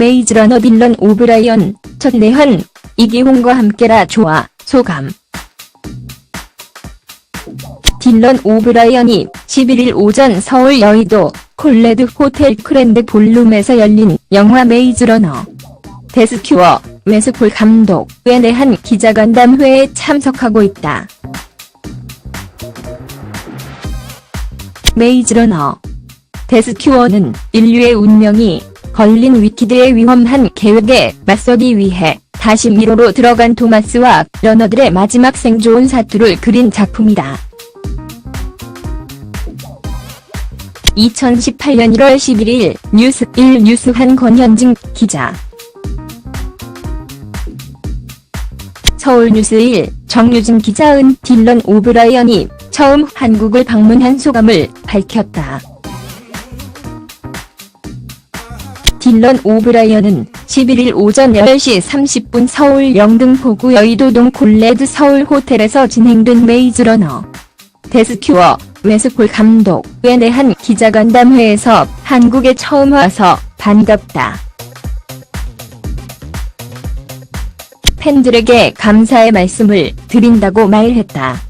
메이즈러너 딜런 오브라이언, 첫내한, 이기홍과 함께라 좋아, 소감. 딜런 오브라이언이 11일 오전 서울 여의도 콜레드 호텔 크랜드 볼룸에서 열린 영화 메이즈러너 데스큐어 웨스폴 감독에 대한 기자간담회에 참석하고 있다. 메이즈러너 데스큐어는 인류의 운명이 걸린 위키드의 위험한 계획에 맞서기 위해 다시 미로로 들어간 토마스와 러너들의 마지막 생존 사투를 그린 작품이다. 2018년 1월 11일 뉴스 1 뉴스 한 권현진 기자 서울 뉴스 1 정유진 기자은 딜런 오브라이언이 처음 한국을 방문한 소감을 밝혔다. 딜런 오브라이언은 11일 오전 10시 30분 서울 영등포구 여의도동 콜레드 서울 호텔에서 진행된 메이즈러너 데스큐어 웨스폴 감독에 대한 기자간담회에서 한국에 처음 와서 반갑다. 팬들에게 감사의 말씀을 드린다고 말했다.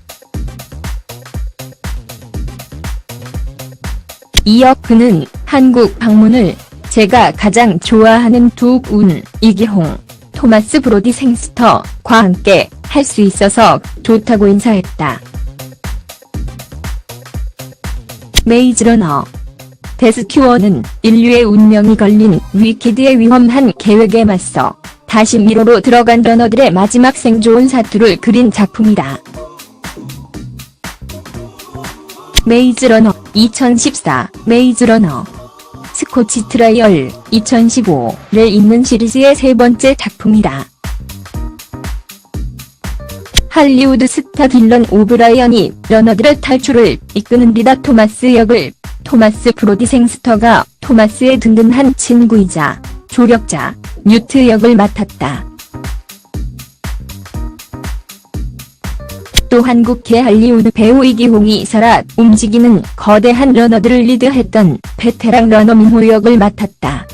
이어 그는 한국 방문을 제가 가장 좋아하는 두 운, 이기홍, 토마스 브로디 생스터과 함께 할 수 있어서 좋다고 인사했다. 메이즈러너 데스큐어는 인류의 운명이 걸린 위키드의 위험한 계획에 맞서 다시 미로로 들어간 러너들의 마지막 생존 사투를 그린 작품이다. 메이즈러너 2014 메이즈러너 스코치 트라이얼 2015를 잇는 시리즈의 세 번째 작품이다. 할리우드 스타 딜런 오브라이언이 러너들의 탈출을 이끄는 리다 토마스 역을 토마스 브로디 생스터가 토마스의 든든한 친구이자 조력자 뉴트 역을 맡았다. 또 한국계 할리우드 배우 이기홍이 살아 움직이는 거대한 러너들을 리드했던 베테랑 러너 민호 역을 맡았다.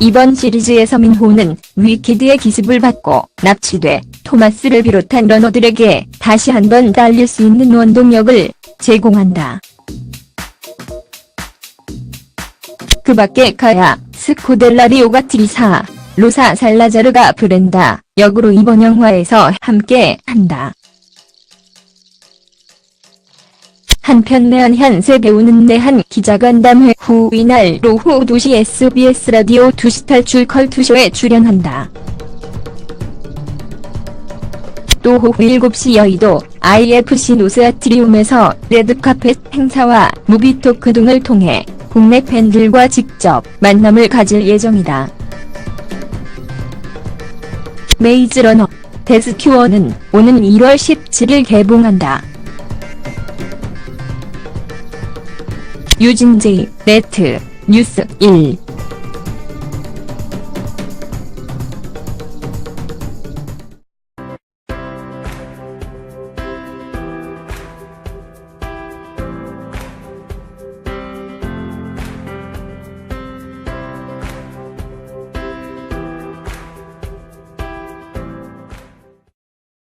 이번 시리즈에서 민호는 위키드의 기습을 받고 납치돼 토마스를 비롯한 러너들에게 다시 한번 달릴 수 있는 원동력을 제공한다. 그 밖에 가야, 스코델라리오 가 트리사, 로사 살라자르가 브렌다 역으로 이번 영화에서 함께 한다. 한편 내한 현 세 배우는 내한 기자간담회 후 이날 오후 2시 SBS 라디오 2시 탈출 컬투쇼에 출연한다. 또 오후 7시 여의도 IFC 노스아트리움에서 레드카펫 행사와 무비토크 등을 통해 국내 팬들과 직접 만남을 가질 예정이다. 메이즈러너 데스큐어는 오는 1월 17일 개봉한다. 유진제이, 네트, 뉴스 1